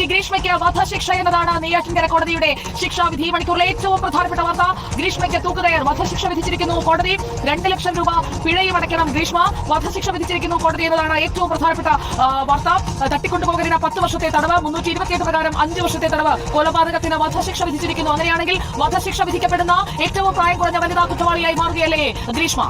നടി ഗ്രീഷ്മയ്ക്ക് വധശിക്ഷ എന്നതാണ് നെയ്യാറ്റിൻകര കോടതിയുടെ ശിക്ഷാവിധി മണിക്കൂറിലെ ഏറ്റവും പ്രധാനപ്പെട്ട വാർത്ത. ഗ്രീഷ്മയ്ക്ക് തൂക്കുകയർ വധശിക്ഷ വിധിച്ചിരിക്കുന്നു കോടതി. രണ്ട് ലക്ഷം രൂപ പിഴയും അടയ്ക്കണം ഗ്രീഷ്മ. വധശിക്ഷ വിധിച്ചിരിക്കുന്നു കോടതി എന്നതാണ് ഏറ്റവും പ്രധാനപ്പെട്ട വാർത്ത. തട്ടിക്കൊണ്ടുപോകലിന് പത്ത് വർഷത്തെ തടവ് മുന്നൂറ്റി ഇരുപത്തിയെട്ട് പ്രകാരം അഞ്ച് വർഷത്തെ തടവ്. കൊലപാതകത്തിന് വധശിക്ഷ വിധിച്ചിരിക്കുന്നു. അങ്ങനെയാണെങ്കിൽ വധശിക്ഷ വിധിക്കപ്പെടുന്ന ഏറ്റവും പ്രായം കുറഞ്ഞ വനിതാ കുറ്റവാളിയായി മാറുകയല്ലേ ഗ്രീഷ്മ?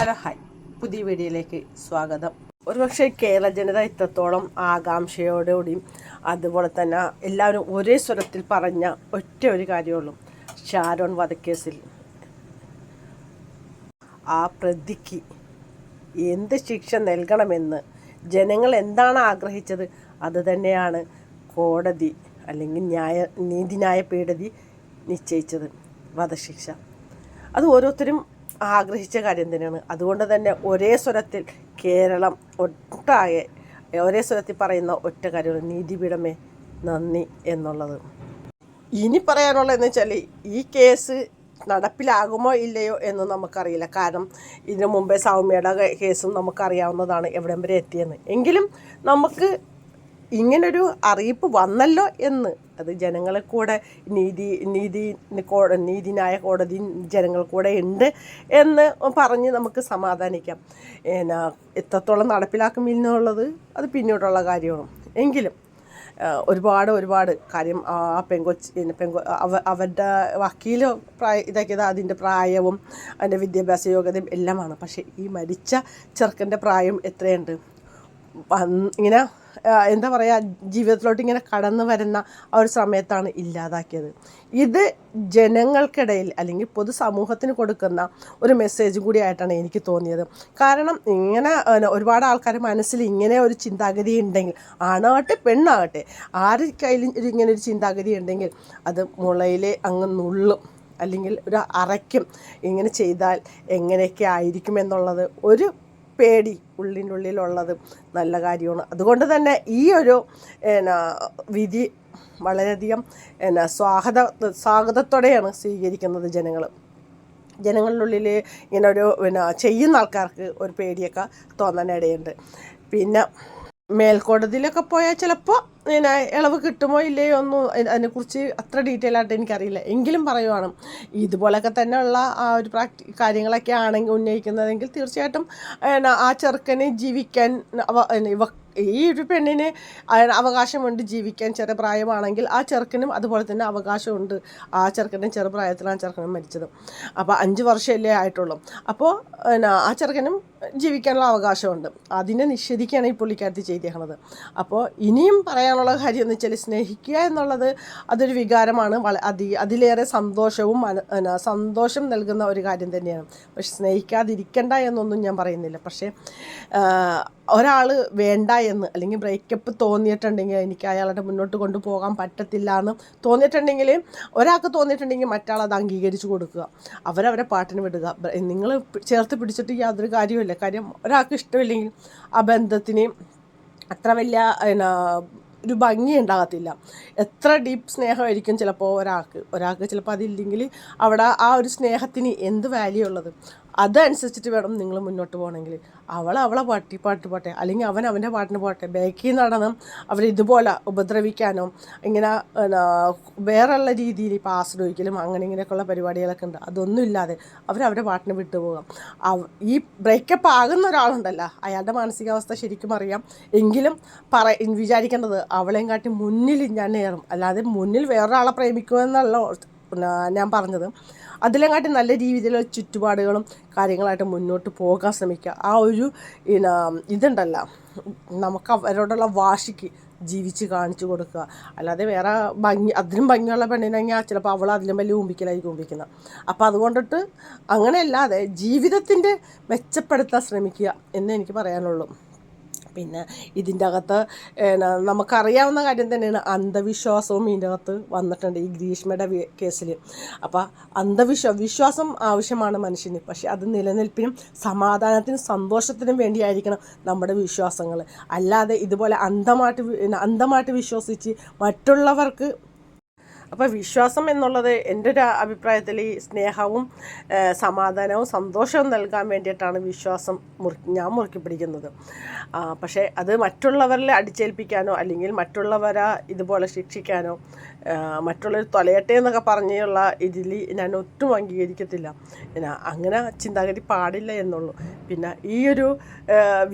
Hello hi. പുതിയ വീഡിയോയിലേക്ക് സ്വാഗതം. ഒരുപക്ഷെ കേരള ജനത ഇത്രത്തോളം ആകാംക്ഷയോടുകൂടിയും അതുപോലെ തന്നെ എല്ലാവരും ഒരേ സ്വരത്തിൽ പറഞ്ഞ ഒറ്റ ഒരു കാര്യമുള്ളൂ ഷാരോൺ വധക്കേസിൽ ആ പ്രതിക്ക് എന്ത് ശിക്ഷ നൽകണമെന്ന് ജനങ്ങൾ എന്താണ് ആഗ്രഹിച്ചത്? അത് തന്നെയാണ് കോടതി അല്ലെങ്കിൽ ന്യായ നീതിന്യായ പീഠതി നിശ്ചയിച്ചത് വധശിക്ഷ. അത് ഓരോരുത്തരും ആഗ്രഹിച്ച കാര്യം തന്നെയാണ്. അതുകൊണ്ട് തന്നെ ഒരേ സ്വരത്തിൽ കേരളം ഒട്ടാകെ ഒരേ സ്വരത്തിൽ പറയുന്ന ഒറ്റ കാര്യമാണ് നീതിപീഠമേ നന്ദി എന്നുള്ളത്. ഇനി പറയാനുള്ളതെന്ന് വെച്ചാൽ ഈ കേസ് നടപ്പിലാകുമോ ഇല്ലയോ എന്ന് നമുക്കറിയില്ല. കാരണം ഇതിനു മുമ്പേ സൗമ്യയുടെ കേസും നമുക്കറിയാവുന്നതാണ് എവിടം വരെ എത്തിയെന്ന്. എങ്കിലും നമുക്ക് ഇങ്ങനൊരു അറിയിപ്പ് വന്നല്ലോ എന്ന്. അത് ജനങ്ങളെ കൂടെ നീതി നീതി നീതിന്യായ കോടതി ജനങ്ങൾ കൂടെ ഉണ്ട് എന്ന് പറഞ്ഞ് നമുക്ക് സമാധാനിക്കാം. എന്നാ എത്രത്തോളം നടപ്പിലാക്കും എന്നുള്ളത് അത് പിന്നീടുള്ള കാര്യമാണ്. എങ്കിലും ഒരുപാട് ഒരുപാട് കാര്യം ആ പെങ്കൊച്ച് പെങ്കൊ അവ അവരുടെ വക്കീൽ പ്രായ ഇതാക്കിയത് അതിന്റെ പ്രായവും അതിന്റെ വിദ്യാഭ്യാസ യോഗ്യതയും എല്ലാമാണ്. പക്ഷേ ഈ മരിച്ച ചെറുക്കന്റെ പ്രായം എത്രയുണ്ട്? ഇങ്ങനെ എന്താ പറയുക ജീവിതത്തിലോട്ട് ഇങ്ങനെ കടന്നു വരുന്ന ആ ഒരു സമയത്താണ് ഇല്ലാതാക്കിയത്. ഇത് ജനങ്ങൾക്കിടയിൽ അല്ലെങ്കിൽ പൊതുസമൂഹത്തിന് കൊടുക്കുന്ന ഒരു മെസ്സേജും കൂടി ആയിട്ടാണ് എനിക്ക് തോന്നിയത്. കാരണം ഇങ്ങനെ ഒരുപാട് ആൾക്കാർ മനസ്സിൽ ഇങ്ങനെ ഒരു ചിന്താഗതി ഉണ്ടെങ്കിൽ ആണാകട്ടെ പെണ്ണാകട്ടെ ആര് കയ്യിലും ഒരു ഇങ്ങനെ ഒരു ചിന്താഗതി ഉണ്ടെങ്കിൽ അത് മുളയിലെ അങ്ങ് നുള്ളും അല്ലെങ്കിൽ ഒരു അറയ്ക്കും ഇങ്ങനെ ചെയ്താൽ എങ്ങനെയൊക്കെ ആയിരിക്കും എന്നുള്ളത് ഒരു പേടി ഉള്ളിന്റെ ഉള്ളിലുള്ളത് നല്ല കാര്യമാണ്. അതുകൊണ്ട് തന്നെ ഈ ഒരു എന്നാ വിധി വളരെയധികം എന്നാ സ്വാഗത സ്വാഗതത്തോടെയാണ് സ്വീകരിക്കുന്നത് ജനങ്ങൾ ജനങ്ങളുടെ ഉള്ളിൽ ഇങ്ങനെ ഒരു പിന്നെ ചെയ്യുന്ന ആൾക്കാർക്ക് ഒരു പേടിയൊക്കെ തോന്നാനിടയുണ്ട്. പിന്നെ മേൽക്കോടതിയിലൊക്കെ പോയാൽ ചിലപ്പോൾ പിന്നെ ഇളവ് കിട്ടുമോ ഇല്ലയോ ഒന്നും അതിനെക്കുറിച്ച് അത്ര ഡീറ്റെയിൽ ആയിട്ട് എനിക്കറിയില്ല. എങ്കിലും പറയുവാണ്. ഇതുപോലൊക്കെ തന്നെയുള്ള ആ ഒരു പ്രാക്ടി കാര്യങ്ങളൊക്കെ ആണെങ്കിൽ ഉന്നയിക്കുന്നതെങ്കിൽ തീർച്ചയായിട്ടും ആ ചെറുക്കനെ ജീവിക്കാൻ ഇവ ഈ ഒരു പെണ്ണിന് അവകാശമുണ്ട് ജീവിക്കാൻ ചെറുപ്രായമാണെങ്കിൽ ആ ചെറുക്കനും അതുപോലെ തന്നെ അവകാശമുണ്ട്. ആ ചെറുക്കനും ചെറുപ്രായത്തിലാണ് ചെറുക്കനും മരിച്ചത്. അപ്പോൾ അഞ്ച് വർഷമല്ലേ ആയിട്ടുള്ളൂ. അപ്പോൾ ആ ചെറുക്കനും ജീവിക്കാനുള്ള അവകാശമുണ്ട്. അതിനെ നിഷേധിക്കുകയാണ് ഈ പുള്ളിക്കാരത്തി ചെയ്തേക്കണത്. അപ്പോൾ ഇനിയും പറയാനുള്ള കാര്യം എന്ന് വെച്ചാൽ സ്നേഹിക്കുക എന്നുള്ളത് അതൊരു വികാരമാണ്. വള അതി അതിലേറെ സന്തോഷവും സന്തോഷം നൽകുന്ന ഒരു കാര്യം തന്നെയാണ്. പക്ഷെ സ്നേഹിക്കാതിരിക്കണ്ട എന്നൊന്നും ഞാൻ പറയുന്നില്ല. പക്ഷേ ഒരാൾ വേണ്ട എന്ന് അല്ലെങ്കിൽ ബ്രേക്കപ്പ് തോന്നിയിട്ടുണ്ടെങ്കിൽ എനിക്ക് അയാളുടെ മുന്നോട്ട് കൊണ്ടുപോകാൻ പറ്റത്തില്ല എന്ന് തോന്നിയിട്ടുണ്ടെങ്കിൽ ഒരാൾക്ക് തോന്നിയിട്ടുണ്ടെങ്കിൽ മറ്റാൾ അത് അംഗീകരിച്ചു കൊടുക്കുക. അവരവരെ പാട്ടിന് വിടുക. നിങ്ങൾ ചേർത്ത് പിടിച്ചിട്ട് യാതൊരു കാര്യമില്ല കാര്യം ഒരാൾക്ക് ഇഷ്ടമില്ലെങ്കിൽ ആ ബന്ധത്തിന് അത്ര വലിയ എന്നാ ഒരു ഭംഗി ഉണ്ടാകത്തില്ല എത്ര ഡീപ്പ് സ്നേഹമായിരിക്കും ചിലപ്പോൾ ഒരാൾക്ക്. ഒരാൾക്ക് ചിലപ്പോൾ അതില്ലെങ്കിൽ അവിടെ ആ ഒരു സ്നേഹത്തിന് എന്ത് വാല്യൂ ഉള്ളത്? അതനുസരിച്ചിട്ട് വേണം നിങ്ങൾ മുന്നോട്ട് പോകണമെങ്കിൽ. അവൾ അവളെ പാട്ടി പാട്ട് പോട്ടെ. അല്ലെങ്കിൽ അവൻ അവന്റെ പാട്ടിന് പോട്ടെ. ബേക്കി നടണം അവർ ഇതുപോലെ ഉപദ്രവിക്കാനോ ഇങ്ങനെ വേറെയുള്ള രീതിയിൽ ഇപ്പോൾ ആശ്രയിക്കലും അങ്ങനെ ഇങ്ങനെയൊക്കെയുള്ള പരിപാടികളൊക്കെ ഉണ്ട്. അതൊന്നും ഇല്ലാതെ അവർ അവരുടെ പാട്ടിന് വിട്ടു പോകാം. അവ- ഈ ബ്രേക്കപ്പ് ആകുന്ന ഒരാളുണ്ടല്ലോ. അയാളുടെ മാനസികാവസ്ഥ ശരിക്കും അറിയാം. എങ്കിലും പറ വിചാരിക്കേണ്ടത് അവളെയും കാട്ടി മുന്നിൽ ഞാൻ നേറും അല്ലാതെ മുന്നിൽ വേറൊരാളെ പ്രേമിക്കുമെന്നുള്ള ഞാൻ പറഞ്ഞത്. അതിലെങ്ങാട്ടി നല്ല രീതിയിലുള്ള ചുറ്റുപാടുകളും കാര്യങ്ങളായിട്ട് മുന്നോട്ട് പോകാൻ ശ്രമിക്കുക. ആ ഒരു ഇതുണ്ടല്ല. നമുക്ക് അവരോടുള്ള വാശിക്ക് ജീവിച്ച് കാണിച്ചു കൊടുക്കുക. അല്ലാതെ വേറെ ഭംഗി അതിലും ഭംഗിയുള്ള പെണ്ണിനെങ്കിൽ ചിലപ്പോൾ അവൾ അതിലും വലിയ ഊമ്പിക്കലായിരിക്കും ഊമ്പിക്കുന്നത് അപ്പോൾ അതുകൊണ്ടിട്ട് അങ്ങനെയല്ലാതെ ജീവിതത്തിന്റെ മെച്ചപ്പെടുത്താൻ ശ്രമിക്കുക എന്ന് എനിക്ക് പറയാനുള്ളൂ. പിന്നെ ഇതിന്റെ അകത്ത് നമുക്കറിയാവുന്ന കാര്യം തന്നെയാണ് അന്ധവിശ്വാസവും ഇതിന്റെ അകത്ത് വന്നിട്ടുണ്ട് ഈ ഗ്രീഷ്മയുടെ കേസിൽ. അപ്പോൾ അന്ധവിശ്വാ വിശ്വാസം ആവശ്യമാണ് മനുഷ്യന്. പക്ഷേ അത് നിലനിൽപ്പിനും സമാധാനത്തിനും സന്തോഷത്തിനും വേണ്ടിയായിരിക്കണം നമ്മുടെ വിശ്വാസങ്ങൾ. അല്ലാതെ ഇതുപോലെ അന്ധമായിട്ട് അന്ധമായിട്ട് വിശ്വസിച്ച് മറ്റുള്ളവർക്ക് അപ്പോൾ വിശ്വാസം എന്നുള്ളത് എന്റെ ഒരു അഭിപ്രായത്തിൽ ഈ സ്നേഹവും സമാധാനവും സന്തോഷവും നൽകാൻ വേണ്ടിയിട്ടാണ് വിശ്വാസം മുറി ഞാൻ മുറുക്കി പിടിക്കുന്നത് പക്ഷേ അത് മറ്റുള്ളവരിൽ അടിച്ചേൽപ്പിക്കാനോ അല്ലെങ്കിൽ മറ്റുള്ളവരെ ഇതുപോലെ ശിക്ഷിക്കാനോ മറ്റുള്ളവർ തൊലയട്ടെ എന്നൊക്കെ പറഞ്ഞുള്ള ഇതിൽ ഞാൻ ഒട്ടും അംഗീകരിക്കത്തില്ല. അങ്ങനെ ചിന്താഗതി പാടില്ല എന്നുള്ളൂ. പിന്നെ ഈ ഒരു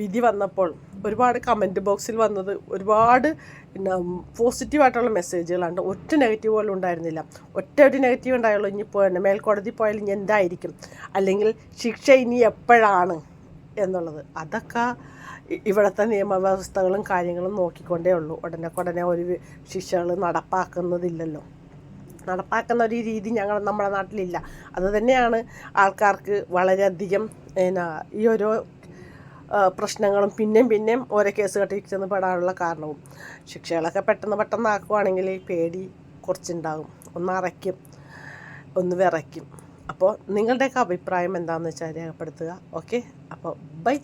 വിധി വന്നപ്പോൾ ഒരുപാട് കമന്റ് ബോക്സിൽ വന്നത് ഒരുപാട് പിന്നെ പോസിറ്റീവായിട്ടുള്ള മെസ്സേജുകളാണ് ഒറ്റ നെഗറ്റീവ് പോലും ഉണ്ടായിരുന്നില്ല. ഒറ്റ ഒരു നെഗറ്റീവ് ഉണ്ടായുള്ളൂ. ഇനി പോ മേൽക്കോടതി പോയാൽ ഇനി എന്തായിരിക്കും? അല്ലെങ്കിൽ ശിക്ഷ ഇനി എപ്പോഴാണ് എന്നുള്ളത്. അതൊക്കെ ഇവിടുത്തെ നിയമവ്യവസ്ഥകളും കാര്യങ്ങളും നോക്കിക്കൊണ്ടേ ഉള്ളൂ. ഉടനെ ഉടനെ ഒരു ശിക്ഷകൾ നടപ്പാക്കുന്നതില്ലല്ലോ. നടപ്പാക്കുന്ന ഒരു രീതി ഞങ്ങൾ നമ്മുടെ നാട്ടിലില്ല. അതുതന്നെയാണ് ആൾക്കാർക്ക് വളരെയധികം എന്നാ ഈ ഓരോ പ്രശ്നങ്ങളും പിന്നെയും പിന്നെയും ഓരോ കേസ് കെട്ടി ചെന്ന് പെടാനുള്ള കാരണവും. ശിക്ഷകളൊക്കെ പെട്ടെന്ന് പെട്ടെന്ന് ആക്കുവാണെങ്കിൽ പേടി കുറച്ചുണ്ടാകും. ഒന്ന് അറയ്ക്കും ഒന്ന് വിറയ്ക്കും. അപ്പോൾ നിങ്ങളുടെയൊക്കെ അഭിപ്രായം എന്താണെന്ന് വെച്ചാൽ രേഖപ്പെടുത്തുക. ഓക്കെ അപ്പോൾ ബൈ